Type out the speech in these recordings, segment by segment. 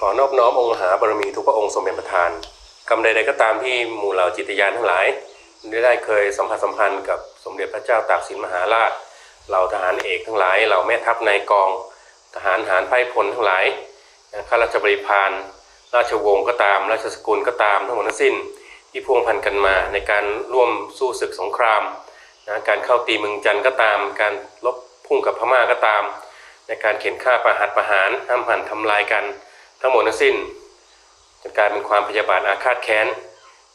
ขอนอบน้อมองค์หาบารมีทุกพระองค์ทรงเป็นประธานกรรมใดๆก็ตามที่หมู่เหล่าจิตยานทั้งหลายได้เคยสัมผัสสัมพันธ์กับสมเด็จพระเจ้าตากสินมหาราชเหล่าทหารเอกทั้งหลายเหล่าแม่ทัพนายกอง ทหารหารไพร่พลทั้งหลายข้าราชบริพารราชวงศ์ก็ตาม ราชสกุลก็ตามทั้งหมดทั้งสิ้นที่พ่วงพันกันมาในการร่วมสู้ศึกสงครามนะการเข้าตีเมืองจันทร์ก็ตาม การลบพุ่งกับพม่าก็ตาม ในการเข็นฆ่าประหัตประหารห้ามหันทำลายกัน ทั้งหมดทั้งสิ้นจะกลายเป็นความพยาบาทอาฆาตแค้น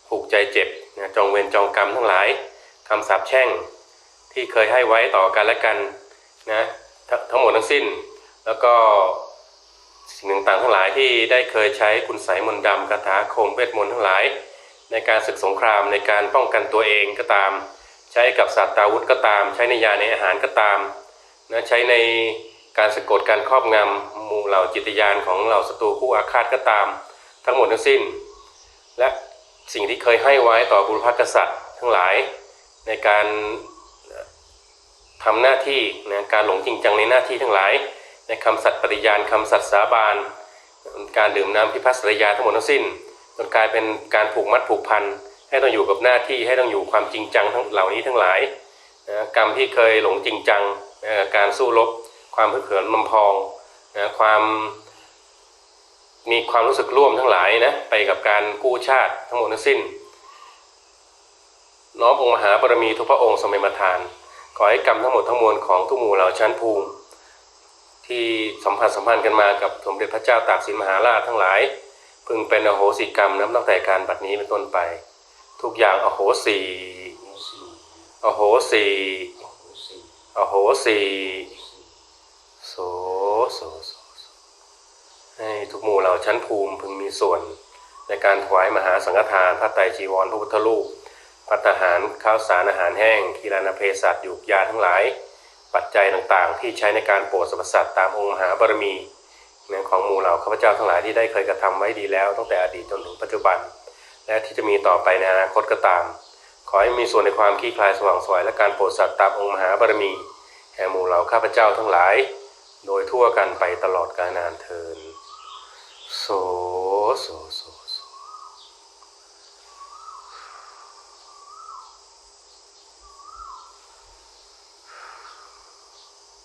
ผูกใจเจ็บนะจองเวรจองกรรมทั้งหลายคำสาปแช่งที่เคยให้ไว้ต่อกันและกันนะทั้งหมดทั้งสิ้น แล้วก็สิ่งต่างๆทั้งหลายที่ได้เคยใช้คุณไสยมนต์ดำคาถาโคมเวทมนต์ทั้งหลาย ในการศึกสงครามในการป้องกันตัวเองก็ตาม ใช้กับสัตว์ตาวุธก็ตาม ใช้ในยาในอาหารก็ตามนะใช้ใน การสะกดการครอบงำหมู่เหล่าจิตยานของเหล่าศัตรูคู่อาฆาตก็ตาม ทั้งหมดทั้งสิ้น และสิ่งที่เคยให้ไว้ต่อบุรพกษัตริย์ ทั้งหลายในการทำหน้าที่นะการหลงจริงจังในหน้าที่ทั้งหลาย ในคำสัตย์ปฏิญาณคำสัตย์สาบานการดื่มน้ำพิพัฒน์สรยาทั้งหมดทั้งสิ้นจนกลายเป็นการผูกมัดผูกพันให้ต้องอยู่กับหน้าที่ให้ต้องอยู่ความจริงจังทั้งเหล่านี้ทั้งหลายนะกรรมที่เคยหลงจริงจังนะการสู้รบ ความพึกเหินลำพองนะความมีความรู้สึกร่วมทั้งหลายนะไปกับการกู้ชาติทั้งหมดทั้งสิ้น น้อมองค์มหาบารมีทุกพระองค์ทรงเป็นประทาน ขอให้กรรมทั้งหมดทั้งมวลของทุกหมู่เหล่าชั้นภูมิ ที่สัมพันธ์สัมพันธ์กันมากับสมเด็จพระเจ้าตากสินมหาราชทั้งหลาย พึงเป็นอโหสิกรรมนับตั้งแต่การบัดนี้เป็นต้นไป ทุกอย่างอโหสีอโหสีอโหสี โสโสโสให้ทุกหมู่เหล่าชั้นภูมิพึงมีส่วน ในการถวายมหาสังฆทานพระไตรจีวรพระพุทธรูปพัตตาหารข้าวสารอาหารแห้งกีฬานาเพศัตหยูกยาทั้งหลาย ปัจจัยต่างๆ ที่ใช้ในการโปรดสรรพสัตว์ตามองค์มหาบารมีนของหมู่เหล่าข้าพเจ้าทั้งหลายที่ได้เคยกระทำไว้ดีแล้วตั้งแต่อดีตจนถึงปัจจุบัน และที่จะมีต่อไปในอนาคตก็ตาม ขอให้มีส่วนในความคลี่คลายสว่างสวยและการโปรดสัตว์ตามองค์มหาบารมีแห่หมู่เหล่าข้าพเจ้าทั้งหลาย โดยทั่วกันไปตลอดกาลนานเทินโสโสโส